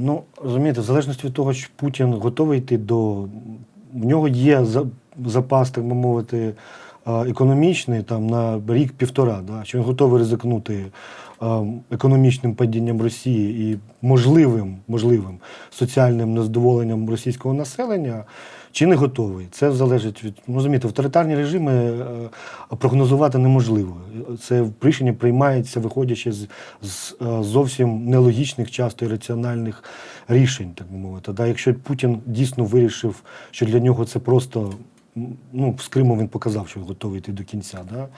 Ну, розумієте, в залежності від того, що Путін готовий йти до. В нього є запас, так би мовити, економічний там, на рік-півтора. Да? Що він готовий ризикнути економічним падінням Росії і можливим, можливим соціальним незадоволенням російського населення, чи не готовий. Це залежить від. Ну, розумієте, авторитарні режими е, прогнозувати неможливо. Це рішення приймається, виходячи з, з е, зовсім нелогічних, часто ірраціональних рішень, так би мовити. Да, якщо Путін дійсно вирішив, що для нього це просто. Ну, з Криму він показав, що готовий йти до кінця. Да?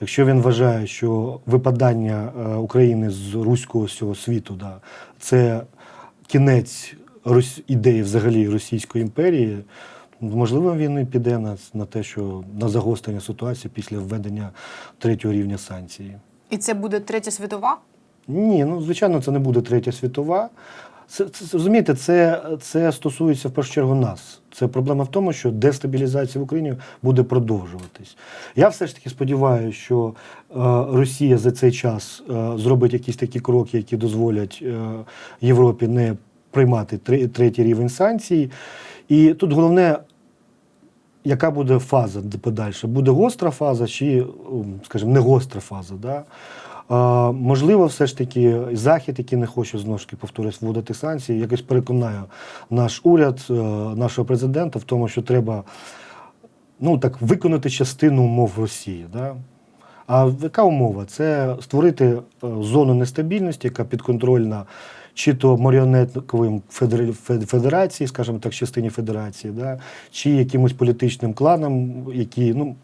Якщо він вважає, що випадання е, України з руського всього світу, да, це кінець ідеї взагалі Російської імперії, можливо, він і піде на, на те, що на загострення ситуації після введення третього рівня санкцій. І це буде третя світова? Ні, ну звичайно, це не буде третя світова. Це, це розумієте, це, це стосується в першу чергу нас. Це проблема в тому, що дестабілізація в Україні буде продовжуватись. Я все ж таки сподіваюся, що е, Росія за цей час е, зробить якісь такі кроки, які дозволять е, Європі не приймати тре- третій рівень санкцій. І тут головне яка буде фаза подальше? Буде гостра фаза чи, скажімо, не гостра фаза? Да? А, можливо, все ж таки Захід, який не хоче знову ж таки повторюсь, вводити санкції, якось переконає наш уряд, е, нашого президента в тому, що треба ну, так, виконати частину умов Росії. Да? А яка умова? Це створити е, зону нестабільності, яка підконтрольна чи то маріонетковим федер- фед- федерації, скажімо так, частині федерації, да? чи якимось політичним кланам, які, ну,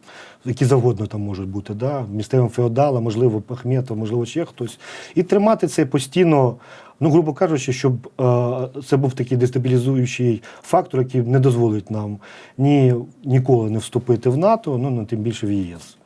які завгодно там можуть бути, да? місцевим феодалам, можливо, Ахметов, можливо, ще хтось. І тримати це постійно, ну, грубо кажучи, щоб е, це був такий дестабілізуючий фактор, який не дозволить нам ні, ніколи не вступити в НАТО, ну, ну тим більше в ЄС.